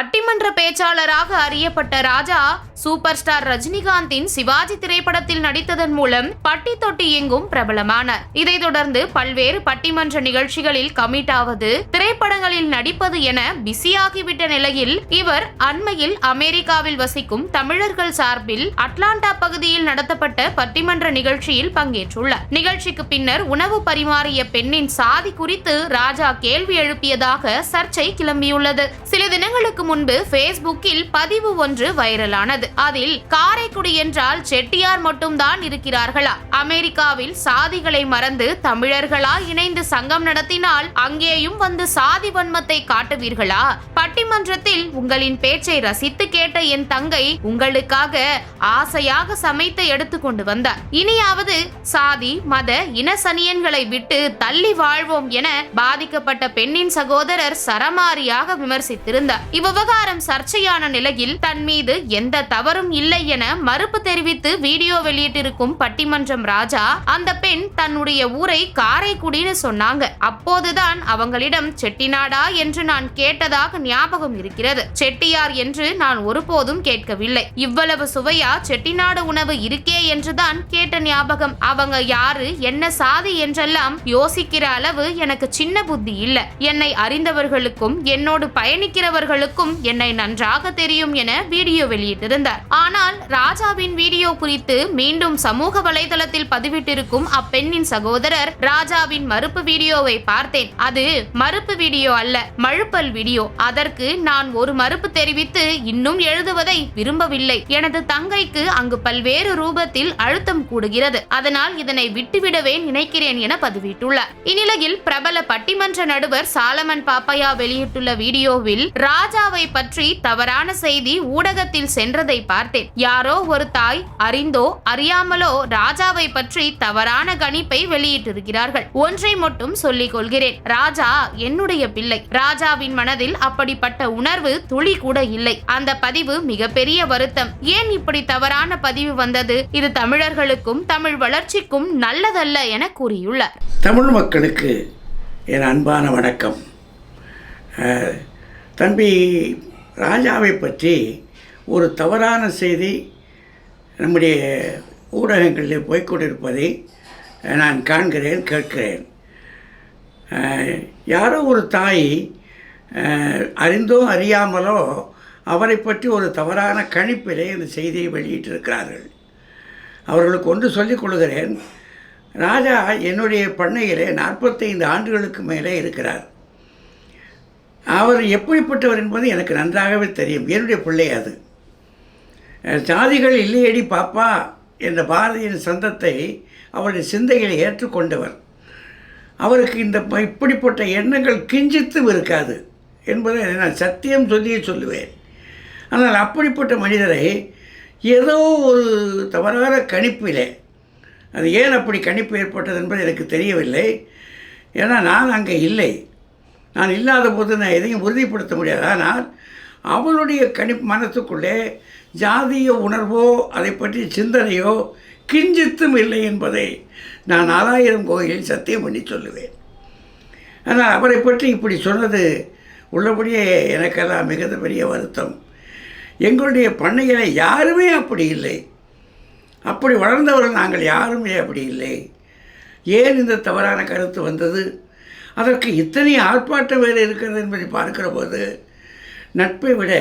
பட்டிமன்ற பேச்சாளராக அறியப்பட்ட ராஜா சூப்பர் ஸ்டார் ரஜினிகாந்தின் சிவாஜி திரைப்படத்தில் நடித்ததன் மூலம் பட்டி தொட்டி எங்கும் பிரபலமானார். இதைத் தொடர்ந்து பல்வேறு பட்டிமன்ற நிகழ்ச்சிகளில் கமிட் ஆவது திரைப்படங்களில் நடிப்பது என பிஸியாகிவிட்ட நிலையில் இவர் அண்மையில் அமெரிக்காவில் வசிக்கும் தமிழர்கள் சார்பில் அட்லாண்டா பகுதியில் நடத்தப்பட்ட பட்டிமன்ற நிகழ்ச்சியில் பங்கேற்றுள்ளார். நிகழ்ச்சிக்கு பின்னர் உணவு பரிமாறிய பெண்ணின் சாதி குறித்து ராஜா கேள்வி எழுப்பியதாக சர்ச்சை கிளம்பியுள்ளது. சில தினங்களுக்கு முன்பு பேஸ்புக்கில் பதிவு ஒன்று வைரலானது. அதில் காரைக்குடி என்றால் செட்டியார் மட்டும்தான் இருக்கிறார்களா? அமெரிக்காவில் சாதிகளை மறந்து தமிழர்களா இணைந்து சங்கம் நடத்தினால் அங்கேயும் வந்து சாதி வன்மத்தை காட்டுவீர்களா? பட்டிமன்றத்தில் உங்களின் பேச்சை ரசித்து கேட்ட என் தங்கை உங்களுக்காக ஆசையாக சமைத்து எடுத்து கொண்டு வந்தார். இனியாவது சாதி மத இன சனியன்களை விட்டு தள்ளி வாழ்வோம் என பாதிக்கப்பட்ட பெண்ணின் சகோதரர் சரமாரியாக விமர்சித்திருந்தார். விவகாரம் சர்ச்சையான நிலையில் தன் மீது எந்த தவறும் இல்லை என மறுப்பு தெரிவித்து வீடியோ வெளியிட்டிருக்கும் பட்டிமன்றம் ராஜா அந்த பெண் தன்னுடைய ஊரை காரைக்குடின்னு சொன்னாங்க. அப்போதுதான் அவங்களிடம் செட்டிநாடா? என்று நான் கேட்டதாக ஞாபகம் இருக்கிறது. செட்டியார் என்று நான் ஒருபோதும் கேட்கவில்லை. இவ்வளவு சுவையா செட்டிநாடு உணவு இருக்கே என்றுதான் கேட்ட ஞாபகம். அவங்க யாரு என்ன சாதி என்றெல்லாம் யோசிக்கிற அளவு எனக்கு சின்ன புத்தி இல்ல. என்னை அறிந்தவர்களுக்கும் என்னோடு பயணிக்கிறவர்களுக்கும் என்னை நன்றாக தெரியும் என வீடியோ வெளியிட்டிருந்தார். ஆனால் ராஜாவின் வீடியோ குறித்து மீண்டும் சமூக வலைதளத்தில் பதிவிட்டிருக்கும் அப்பெண்ணின் சகோதரர் ராஜாவின் மறுப்பு வீடியோவை பார்த்தேன். அது மறுப்பு வீடியோ அல்ல மழுப்பல் வீடியோ. அதற்கு நான் ஒரு மறுப்பு தெரிவித்து இன்னும் எழுதுவதை விரும்பவில்லை. எனது தங்கைக்கு அங்கு பல்வேறு ரூபத்தில் அழுத்தம் கூடுகிறது. அதனால் இதனை விட்டுவிடவே நினைக்கிறேன் என பதிவிட்டுள்ளார். இந்நிலையில் பிரபல பட்டிமன்ற நடுவர் சாலமன் பாப்பையா வெளியிட்டுள்ள வீடியோவில் ராஜா ராஜாவை பற்றி தவறான செய்தி ஊடகத்தில் சென்றதை பார்த்தேன். யாரோ ஒரு தாய் அறிந்தோ அறியாமலோ ராஜாவை பற்றி தவறான கணிப்பை வெளியிட்டிருக்கிறார்கள். ஒன்றை மட்டும் சொல்லிக் கொள்கிறேன். ராஜா என்னுடைய பிள்ளை. ராஜாவின் மனதில் அப்படிப்பட்ட உணர்வு துளி கூட இல்லை. அந்த பதிவு மிகப்பெரிய வருத்தம். ஏன் இப்படி தவறான பதிவு வந்தது? இது தமிழர்களுக்கும் தமிழ் வளர்ச்சிக்கும் நல்லதல்ல என கூறியுள்ளார். தமிழ் மக்களுக்கு என் அன்பான வணக்கம். தம்பி ராஜாவை பற்றி ஒரு தவறான செய்தி நம்முடைய ஊடகங்களில் போய்கொண்டிருப்பதை நான் காண்கிறேன் கேட்கிறேன். யாரோ ஒரு தாய் அறிந்தோ அறியாமலோ அவரை பற்றி ஒரு தவறான கணிப்பிலே இந்த செய்தியை வெளியிட்டிருக்கிறார்கள். அவர்களுக்கு ஒன்று சொல்லிக் கொள்கிறேன். ராஜா என்னுடைய பண்ணையிலே நாற்பத்தைந்து ஆண்டுகளுக்கு மேலே இருக்கிறார். அவர் எப்படிப்பட்டவர் என்பது எனக்கு நன்றாகவே தெரியும். என்னுடைய பிள்ளை அது. சாதிகள் ஜாதிகள் இல்லையடி பாப்பா என்ற பாரதியின் சந்தத்தை அவருடைய சிந்தையில் ஏற்றுக்கொண்டவர். அவருக்கு இந்த இப்படிப்பட்ட எண்ணங்கள் கிஞ்சித்தும் இருக்காது என்பதை நான் சத்தியம் சொல்லியே சொல்லுவேன். ஆனால் அப்படிப்பட்ட மனிதரை ஏதோ ஒரு தவறான கணிப்பிலே அது ஏன் அப்படி கணிப்பு ஏற்பட்டது என்பது எனக்கு தெரியவில்லை. ஏன்னா நான் அங்கே இல்லை. நான் இல்லாத போது நான் எதையும் உறுதிப்படுத்த முடியாது. ஆனால் அவளுடைய கணிப்பு மனசுக்குள்ளே ஜாதிய உணர்வோ அதை பற்றிய சிந்தனையோ கிஞ்சித்தும் இல்லை என்பதை நான் நாலாயிரம் கோயிலில் சத்தியம் பண்ணி சொல்லுவேன். ஆனால் அவரை பற்றி இப்படி சொன்னது உள்ளபடியே எனக்கெல்லாம் மிகுந்த பெரிய வருத்தம். எங்களுடைய பண்ணையில் யாருமே அப்படி இல்லை. அப்படி வளர்ந்தவர்கள் நாங்கள் யாருமே அப்படி இல்லை. ஏன் இந்த தவறான கருத்து வந்தது? அதற்கு இத்தனை ஆர்ப்பாட்டம் வேறு இருக்கிறது என்பதை பார்க்கிற போது நட்பை விட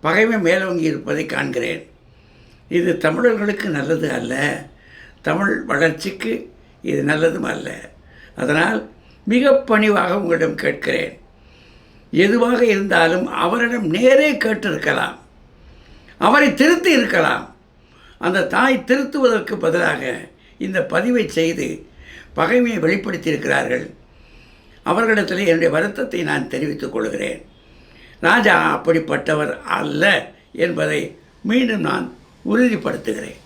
பகைமை மேலோங்கி இருப்பதை காண்கிறேன். இது தமிழர்களுக்கு நல்லது அல்ல. தமிழ் வளர்ச்சிக்கு இது நல்லதும் அல்ல. அதனால் மிக பணிவாக உங்களிடம் கேட்கிறேன். எதுவாக இருந்தாலும் அவரிடம் நேரே கேட்டிருக்கலாம். அவரை திருத்தி இருக்கலாம். அந்த தாய் திருத்துவதற்கு பதிலாக இந்த பதிவை செய்து பகைமையை வெளிப்படுத்தியிருக்கிறார்கள். அவர்களிடத்தில் என்னுடைய வருத்தத்தை நான் தெரிவித்துக் கொள்கிறேன். ராஜா அப்படிப்பட்டவர் அல்ல என்பதை மீண்டும் நான் உறுதிப்படுத்துகிறேன்.